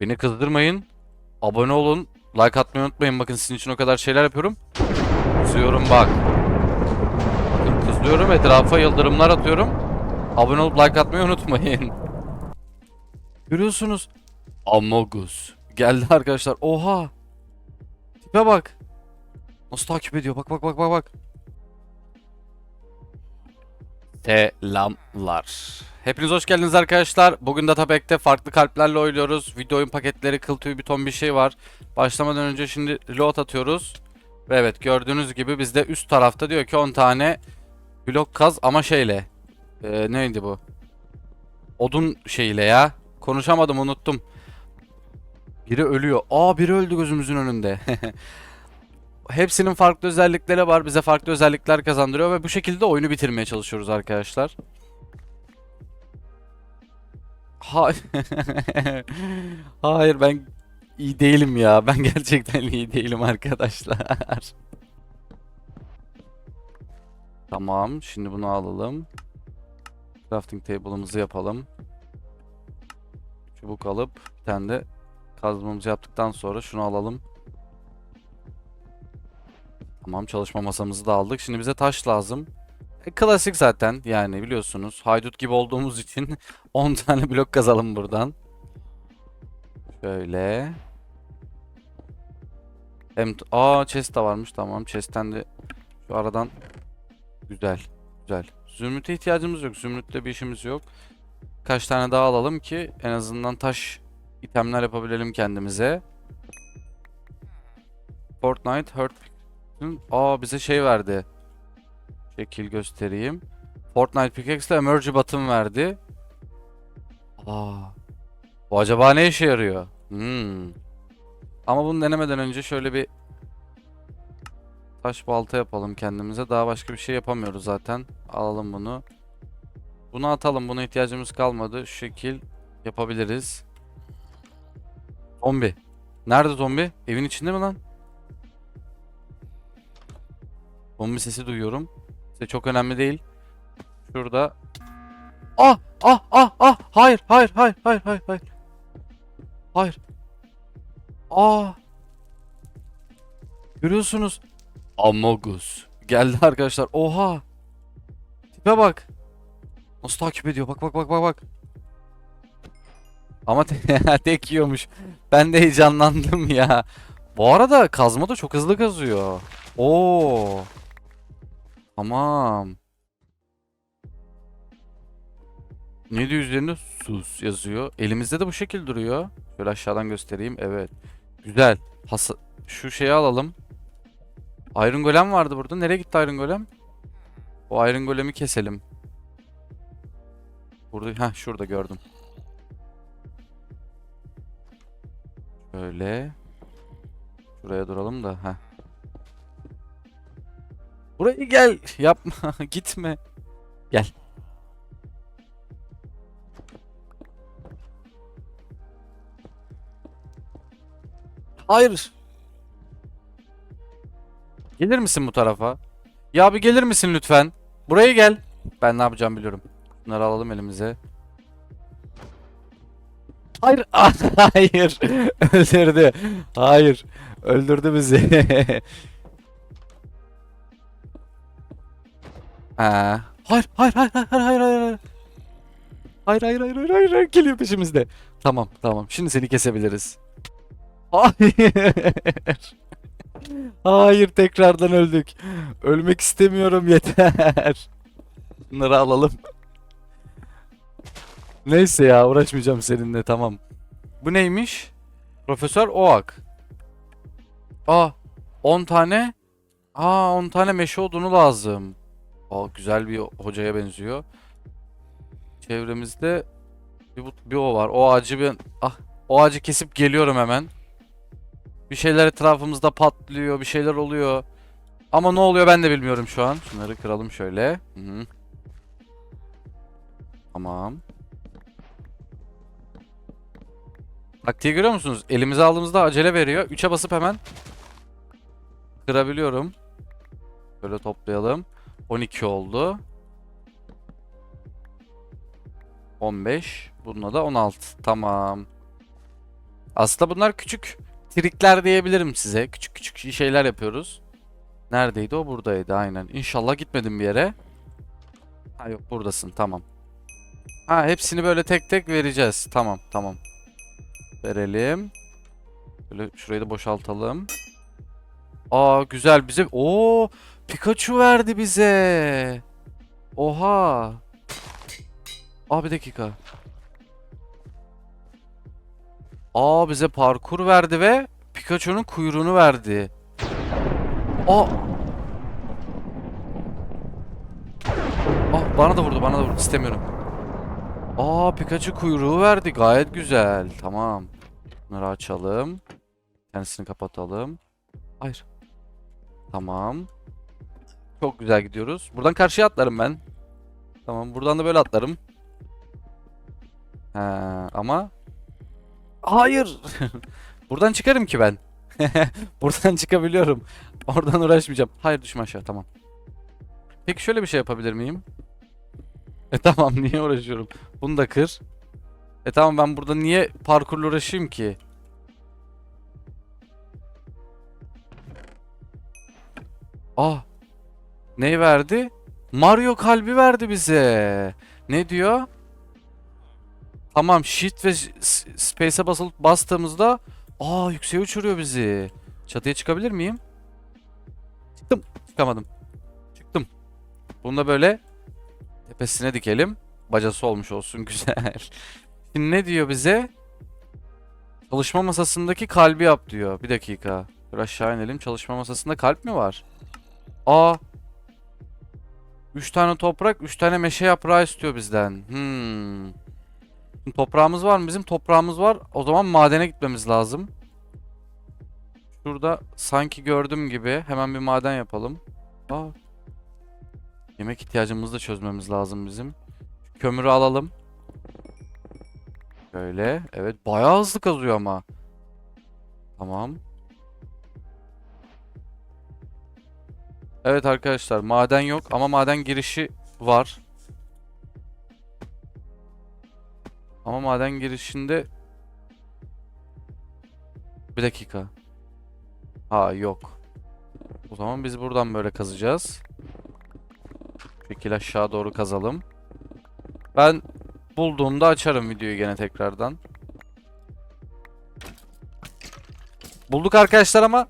Beni kızdırmayın. Abone olun. Like atmayı unutmayın. Bakın sizin için o kadar şeyler yapıyorum. Kızıyorum bak. Bakın kızıyorum. Etrafa yıldırımlar atıyorum. Abone olup like atmayı unutmayın. Görüyorsunuz. Amogus. Geldi arkadaşlar. Oha. Tipe bak. Nasıl takip ediyor? Bak bak bak bak bak. Selamlar. Hepiniz hoş geldiniz arkadaşlar. Bugün Datapack'te farklı kalplerle oynuyoruz. Video oyun paketleri, kıl tüyü, bir ton bir şey var. Başlamadan önce şimdi reload atıyoruz. Ve evet gördüğünüz gibi bizde üst tarafta diyor ki 10 tane blok kaz ama şeyle. Ee, neydi bu? Odun şeyiyle ya. Konuşamadım unuttum. Biri ölüyor. Aa biri öldü gözümüzün önünde. Hepsinin farklı özellikleri var. Bize farklı özellikler kazandırıyor ve bu şekilde oyunu bitirmeye çalışıyoruz arkadaşlar. Hayır. Hayır ben iyi değilim ya. Ben gerçekten iyi değilim arkadaşlar. Tamam. Şimdi bunu alalım. Crafting table'ımızı yapalım. Çubuk alıp bir tane de kazmamızı yaptıktan sonra şunu alalım. Tamam çalışma masamızı da aldık. Şimdi bize taş lazım. E, klasik zaten yani biliyorsunuz. Haydut gibi olduğumuz için 10 tane blok kazalım buradan. Şöyle. Hem aa chest de varmış tamam. Chest'ten de şu aradan güzel. Güzel. Zümrüte ihtiyacımız yok. Zümrütle bir işimiz yok. Kaç tane daha alalım ki en azından taş itemler yapabilelim kendimize. Fortnite Hurt Aa bize şey verdi. Şekil göstereyim. Fortnite Pickaxe ile Emerge Button verdi. Aa. Bu acaba ne işe yarıyor? Hmm. Ama bunu denemeden önce şöyle bir taş balta yapalım kendimize. Daha başka bir şey yapamıyoruz zaten. Alalım bunu. Bunu atalım. Buna ihtiyacımız kalmadı. Şu şekil yapabiliriz. Zombi. Nerede zombi? Evin içinde mi lan? Zombi sesi duyuyorum. Size çok önemli değil. Şurada. Ah! Ah! Ah! Ah! Hayır! Hayır! Hayır! Hayır! Hayır! Hayır! Hayır. Aa! Görüyorsunuz. Amogus. Geldi arkadaşlar. Oha! Tipe bak. Nasıl takip ediyor? Bak bak bak bak bak. Ama te- tek yiyormuş. Ben de heyecanlandım ya. Bu arada kazma da çok hızlı kazıyor. Oo. Tamam. Ne diyor üzerinde? Sus yazıyor. Elimizde de bu şekil duruyor. Şöyle aşağıdan göstereyim. Evet. Güzel. Has Şu şeyi alalım. Iron Golem vardı burada. Nereye gitti Iron Golem? O Iron Golem'i keselim. Burada, ha şurada gördüm. Şöyle. Şuraya duralım da. ha. Buraya gel. Yapma. Gitme. Gel. Hayır. Gelir misin bu tarafa? Ya bir gelir misin lütfen? Buraya gel. Ben ne yapacağım biliyorum. Bunları alalım elimize. Hayır. Hayır. Öldürdü. Hayır. Öldürdü bizi. Ha. Hayır, hayır, hayır, hayır, hayır, hayır, hayır. Hayır, hayır, hayır, hayır, hayır. Geliyor peşimizde. Tamam, tamam. Şimdi seni kesebiliriz. Hayır. Hayır, tekrardan öldük. Ölmek istemiyorum yeter. Bunları alalım. Neyse ya, uğraşmayacağım seninle, tamam. Bu neymiş? Profesör Oak. Aa, 10 tane. Aa, 10 tane meşe odunu lazım. Aa, güzel bir hocaya benziyor. Çevremizde bir, bir o var. O ağacı bir ah o ağacı kesip geliyorum hemen. Bir şeyler etrafımızda patlıyor, bir şeyler oluyor. Ama ne oluyor ben de bilmiyorum şu an. Şunları kıralım şöyle. Hı -hı. Tamam. Taktiği görüyor musunuz? Elimize aldığımızda acele veriyor. 3'e basıp hemen kırabiliyorum. Böyle toplayalım. 12 oldu. 15. Bununla da 16. Tamam. Aslında bunlar küçük trikler diyebilirim size. Küçük küçük şeyler yapıyoruz. Neredeydi o? Buradaydı aynen. İnşallah gitmedim bir yere. Ha yok buradasın tamam. Ha hepsini böyle tek tek vereceğiz. Tamam tamam. Verelim. Böyle şurayı da boşaltalım. Aa güzel bize. Oo Pikachu verdi bize. Oha. Aa bir dakika. Aa bize parkur verdi ve Pikachu'nun kuyruğunu verdi. Aa. Aa bana da vurdu bana da vurdu istemiyorum. Aa Pikachu kuyruğu verdi gayet güzel. Tamam. Bunları açalım. Kendisini kapatalım. Hayır. Tamam. Çok güzel gidiyoruz. Buradan karşıya atlarım ben. Tamam buradan da böyle atlarım. Ha, ama Hayır. Buradan çıkarım ki ben. Buradan çıkabiliyorum. Oradan uğraşmayacağım. Hayır düşme aşağı tamam. Peki şöyle bir şey yapabilir miyim? E tamam niye uğraşıyorum? Bunu da kır. E tamam ben burada niye parkurla uğraşayım ki? Ah. Ne verdi? Mario kalbi verdi bize. Ne diyor? Tamam shift ve space'e basılı bastığımızda aa yükseğe uçuruyor bizi. Çatıya çıkabilir miyim? Çıktım. Çıkamadım. Çıktım. Bunu da böyle tepesine dikelim. Bacası olmuş olsun güzel. Şimdi ne diyor bize? Çalışma masasındaki kalbi yap diyor. Bir dakika. Dur aşağı inelim. Çalışma masasında kalp mi var? Aa. 3 tane toprak, 3 tane meşe yaprağı istiyor bizden. Hmm. Toprağımız var mı? Bizim toprağımız var. O zaman madene gitmemiz lazım. Şurada sanki gördüm gibi. Hemen bir maden yapalım. Aa. Yemek ihtiyacımızı da çözmemiz lazım bizim. Şu kömürü alalım. Böyle. Evet. Bayağı hızlı kazıyor ama. Tamam. Evet arkadaşlar. Maden yok ama maden girişi var. Ama maden girişinde bir dakika. Ha yok. O zaman biz buradan böyle kazacağız. Şekil aşağı doğru kazalım. Ben bulduğumda açarım videoyu gene tekrardan. Bulduk arkadaşlar ama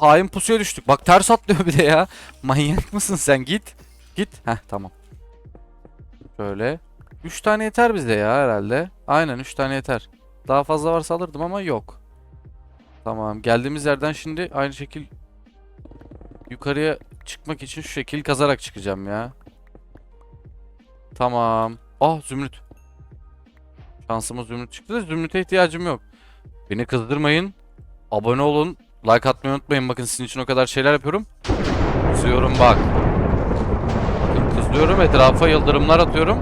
hain pusuya düştük. Bak ters atlıyor bir de ya. Manyak mısın sen? Git. Git. Heh tamam. Şöyle. 3 tane yeter bize ya herhalde. Aynen 3 tane yeter. Daha fazla varsa alırdım ama yok. Tamam. Geldiğimiz yerden şimdi aynı şekil yukarıya çıkmak için şu şekil kazarak çıkacağım ya. Tamam. Ah zümrüt. Şansıma zümrüt çıktı da zümrüte ihtiyacım yok. Beni kızdırmayın. Abone olun. Like atmayı unutmayın. Bakın sizin için o kadar şeyler yapıyorum. Kızıyorum bak. Bakın kızıyorum. Etrafa yıldırımlar atıyorum.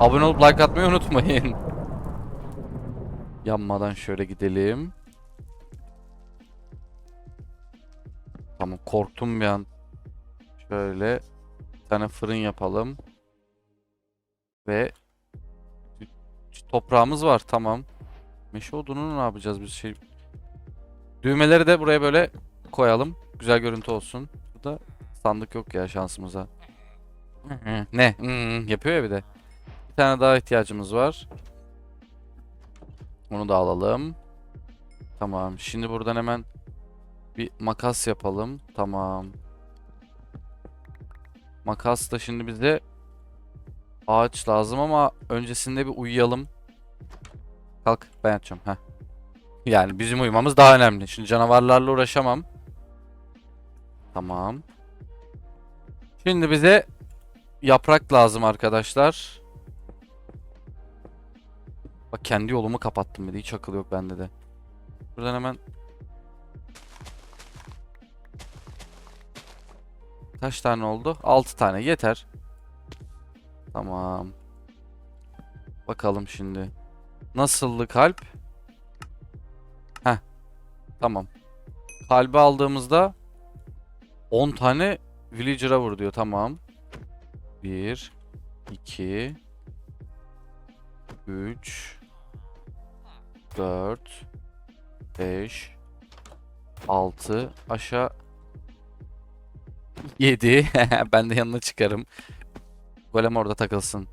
Abone olup like atmayı unutmayın. Yanmadan şöyle gidelim. Tamam korktum bir an. Şöyle bir tane fırın yapalım. Ve toprağımız var tamam. Meşe odununu ne yapacağız biz şey? Düğmeleri de buraya böyle koyalım. Güzel görüntü olsun. Burada sandık yok ya şansımıza. ne? Hmm, yapıyor ya bir de. Bir tane daha ihtiyacımız var. Onu da alalım. Tamam. Şimdi buradan hemen bir makas yapalım. Tamam. Makas da şimdi bize ağaç lazım ama öncesinde bir uyuyalım. Kalk ben yatacağım. Heh. Yani bizim uyumamız daha önemli. Şimdi canavarlarla uğraşamam. Tamam. Şimdi bize yaprak lazım arkadaşlar. Bak kendi yolumu kapattım bir de hiç akıl yok bende de. Buradan hemen Kaç tane oldu? 6 tane yeter. Tamam. Bakalım şimdi. Nasıldı kalp? Tamam. Kalbi aldığımızda 10 tane villager'a vur diyor. Tamam. 1 2 3 4 5 6 aşağı 7 ben de yanına çıkarım. Golem orada takılsın.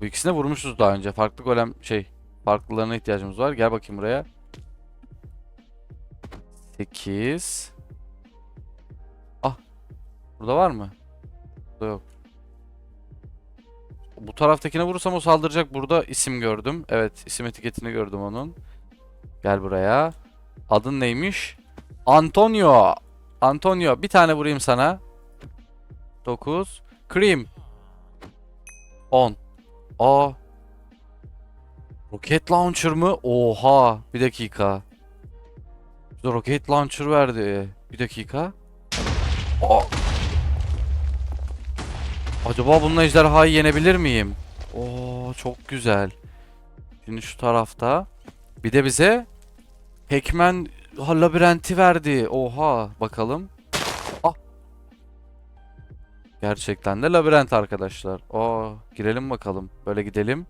Bu ikisine vurmuşuz daha önce. Farklı golem şey farklılarına ihtiyacımız var. Gel bakayım buraya. 8 Ah. Burada var mı? Burada yok. Bu taraftakine vurursam o saldıracak. Burada isim gördüm. Evet, isim etiketini gördüm onun. Gel buraya. Adın neymiş? Antonio. Antonio, bir tane vurayım sana. 9. Cream. 10. Aa. Rocket launcher mı? Oha. Bir dakika. Bize rocket launcher verdi. Bir dakika. Aa. Acaba bununla ejderhayı yenebilir miyim? Oo çok güzel. Şimdi şu tarafta. Bir de bize Pac-Man labirenti verdi. Oha bakalım. Ah. Gerçekten de labirent arkadaşlar. Aa girelim bakalım. Böyle gidelim.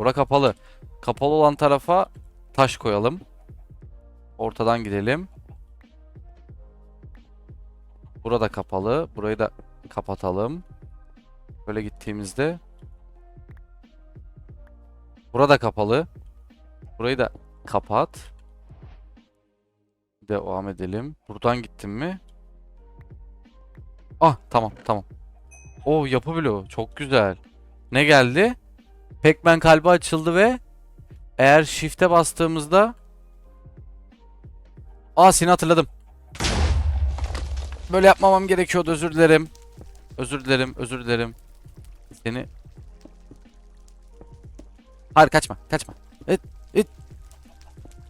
Bura kapalı. Kapalı olan tarafa taş koyalım. Ortadan gidelim. Burada kapalı. Burayı da kapatalım. Böyle gittiğimizde Burada kapalı. Burayı da kapat. Devam edelim. Buradan gittim mi? Ah tamam tamam. O yapı çok güzel. Ne geldi? Pac-Man kalbi açıldı ve eğer shift'e bastığımızda Aa seni hatırladım. Böyle yapmamam gerekiyordu özür dilerim. Özür dilerim özür dilerim. Seni Hayır kaçma kaçma. Et et.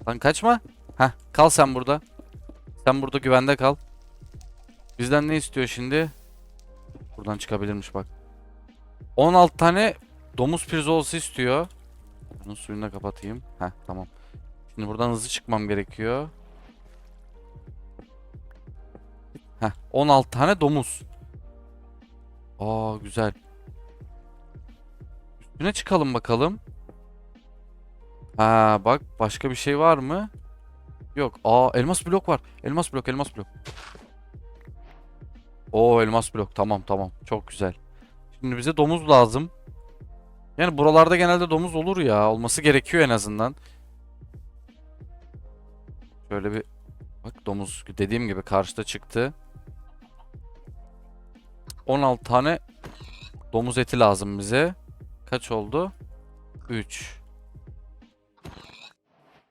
Lan kaçma. Heh kal sen burada. Sen burada güvende kal. Bizden ne istiyor şimdi? Buradan çıkabilirmiş bak. 16 tane domuz pirzolası istiyor. Bunun suyunu da kapatayım. Heh tamam. Şimdi buradan hızlı çıkmam gerekiyor. Heh 16 tane domuz. Aa güzel. Üstüne çıkalım bakalım. Ha bak başka bir şey var mı? Yok. Aa elmas blok var. Elmas blok, elmas blok. Oo elmas blok. Tamam tamam. Çok güzel. Şimdi bize domuz lazım. Yani buralarda genelde domuz olur ya. Olması gerekiyor en azından. Şöyle bir bak domuz dediğim gibi karşıda çıktı. 16 tane domuz eti lazım bize. Kaç oldu? 3.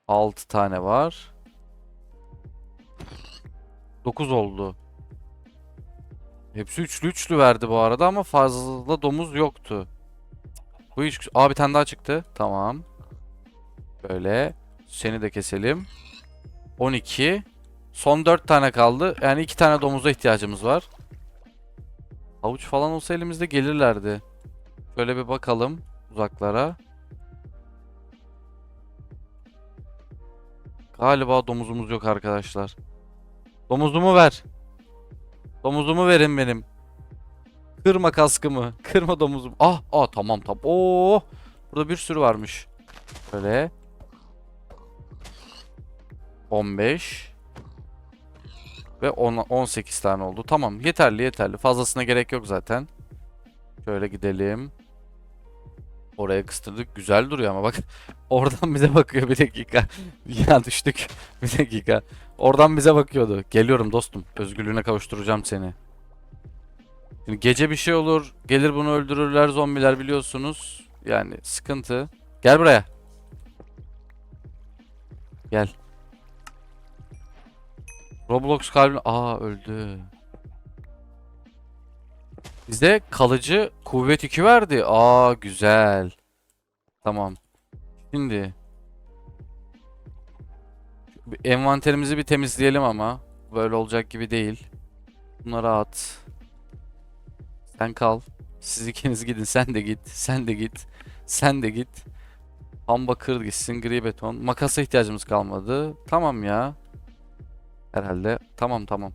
6 tane var. 9 oldu. Hepsi üçlü üçlü verdi bu arada ama fazla domuz yoktu. Bu hiç... Aa bir tane daha çıktı. Tamam. Böyle. Seni de keselim. 12. Son 4 tane kaldı. Yani 2 tane domuza ihtiyacımız var. Havuç falan olsa elimizde gelirlerdi. Şöyle bir bakalım uzaklara. Galiba domuzumuz yok arkadaşlar. Domuzumu ver. Domuzumu verin benim. Kırma kaskımı. Kırma domuzum. Ah, ah tamam tamam. Oo! Burada bir sürü varmış. Böyle. 15 ve 10 18 tane oldu. Tamam, yeterli yeterli. Fazlasına gerek yok zaten. Şöyle gidelim. Oraya kıstırdık. Güzel duruyor ama bak. Oradan bize bakıyor bir dakika. ya düştük. Bir dakika. Oradan bize bakıyordu. Geliyorum dostum. Özgürlüğüne kavuşturacağım seni. Şimdi gece bir şey olur. Gelir bunu öldürürler zombiler biliyorsunuz. Yani sıkıntı. Gel buraya. Gel. Roblox kalbini... Aa öldü. Bize kalıcı kuvvet 2 verdi. Aa güzel. Tamam. Şimdi envanterimizi bir temizleyelim ama böyle olacak gibi değil. Bunları at. Sen kal. Siz ikiniz gidin. Sen de git. Sen de git. Sen de git. Ham bakır gitsin. Gri beton. Makasa ihtiyacımız kalmadı. Tamam ya. Herhalde. Tamam tamam.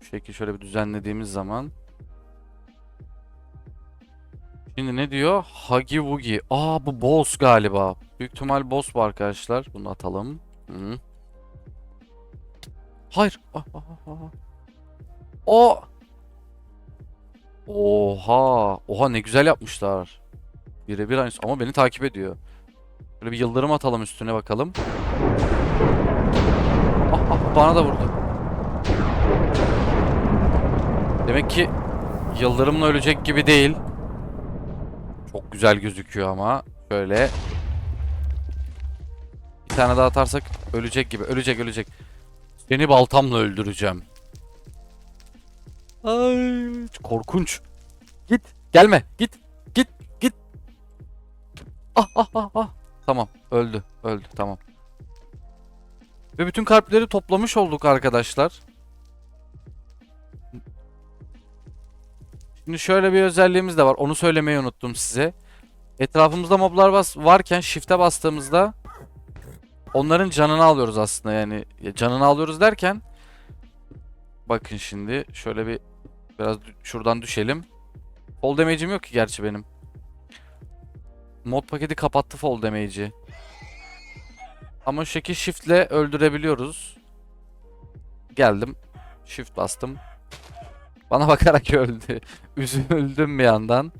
Şu şekil şöyle bir düzenlediğimiz zaman Şimdi ne diyor? Huggy Wuggy. Aa bu boss galiba. Büyük ihtimal boss bu arkadaşlar. Bunu atalım. Hı. Hayır. Ah, ah, ah, ah. O. Oha. Oha ne güzel yapmışlar. Birebir aynısı ama beni takip ediyor. Böyle bir yıldırım atalım üstüne bakalım. Ah, ah, bana da vurdu. Demek ki yıldırımla ölecek gibi değil. Çok güzel gözüküyor ama. Şöyle. Bir tane daha atarsak ölecek gibi. Ölecek ölecek. Seni baltamla öldüreceğim. Ay, korkunç. Git. Gelme. Git. Git. Git. Ah ah ah ah. Tamam. Öldü. Öldü. Tamam. Ve bütün kalpleri toplamış olduk arkadaşlar. Şimdi şöyle bir özelliğimiz de var. Onu söylemeyi unuttum size. Etrafımızda moblar bas varken shift'e bastığımızda onların canını alıyoruz aslında yani. Ya Canını alıyoruz derken bakın şimdi şöyle bir biraz şuradan düşelim. Fall damage'im yok ki gerçi benim. Mod paketi kapattı fall damage'i. Ama şu şekil shift'le öldürebiliyoruz. Geldim. Shift bastım. Bana bakarak öldü. Üzüldüm bir yandan.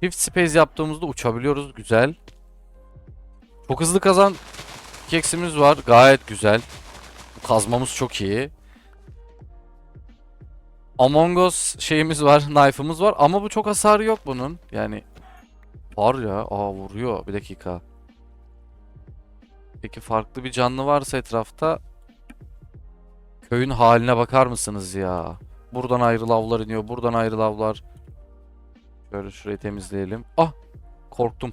Shift space yaptığımızda uçabiliyoruz. Güzel. Çok hızlı kazan keksimiz var. Gayet güzel. Kazmamız çok iyi. Among Us şeyimiz var. Knife'ımız var. Ama bu çok hasarı yok bunun. Yani var ya. Aa vuruyor. Bir dakika. Peki farklı bir canlı varsa etrafta köyün haline bakar mısınız ya? Buradan ayrı lavlar iniyor. Buradan ayrı lavlar. Şöyle şurayı temizleyelim. Ah! Korktum.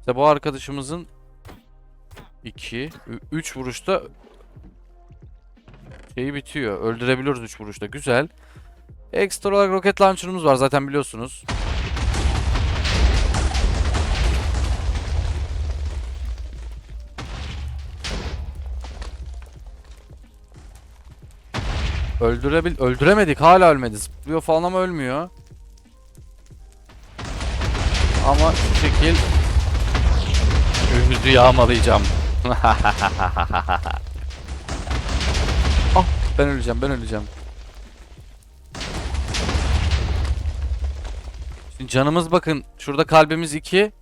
İşte bu arkadaşımızın 2 3 vuruşta şeyi bitiyor. Öldürebiliyoruz 3 vuruşta. Güzel. Ekstra olarak roket launcher'ımız var zaten biliyorsunuz. Öldürebil öldüremedik hala ölmedi. Zıplıyor falan ama ölmüyor. Ama şu şekil Ümüzü yağmalayacağım. ben öleceğim ben öleceğim. Şimdi canımız bakın şurada kalbimiz 2.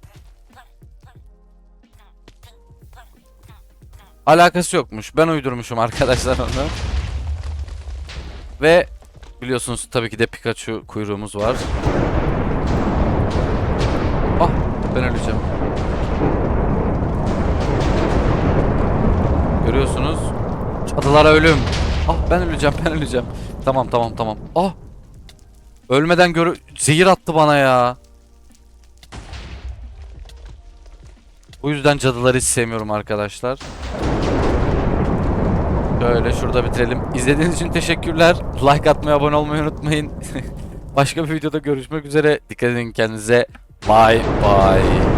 Alakası yokmuş. Ben uydurmuşum arkadaşlar onu. Ve biliyorsunuz tabii ki de Pikachu kuyruğumuz var. Ah ben öleceğim. Görüyorsunuz. Cadılara ölüm. Ah ben öleceğim ben öleceğim. Tamam tamam tamam. Ah. Ölmeden görü zehir attı bana ya. Bu yüzden cadıları hiç sevmiyorum arkadaşlar. Böyle şurada bitirelim. İzlediğiniz için teşekkürler. Like atmayı, abone olmayı unutmayın. Başka bir videoda görüşmek üzere. Dikkat edin kendinize. Bye bye.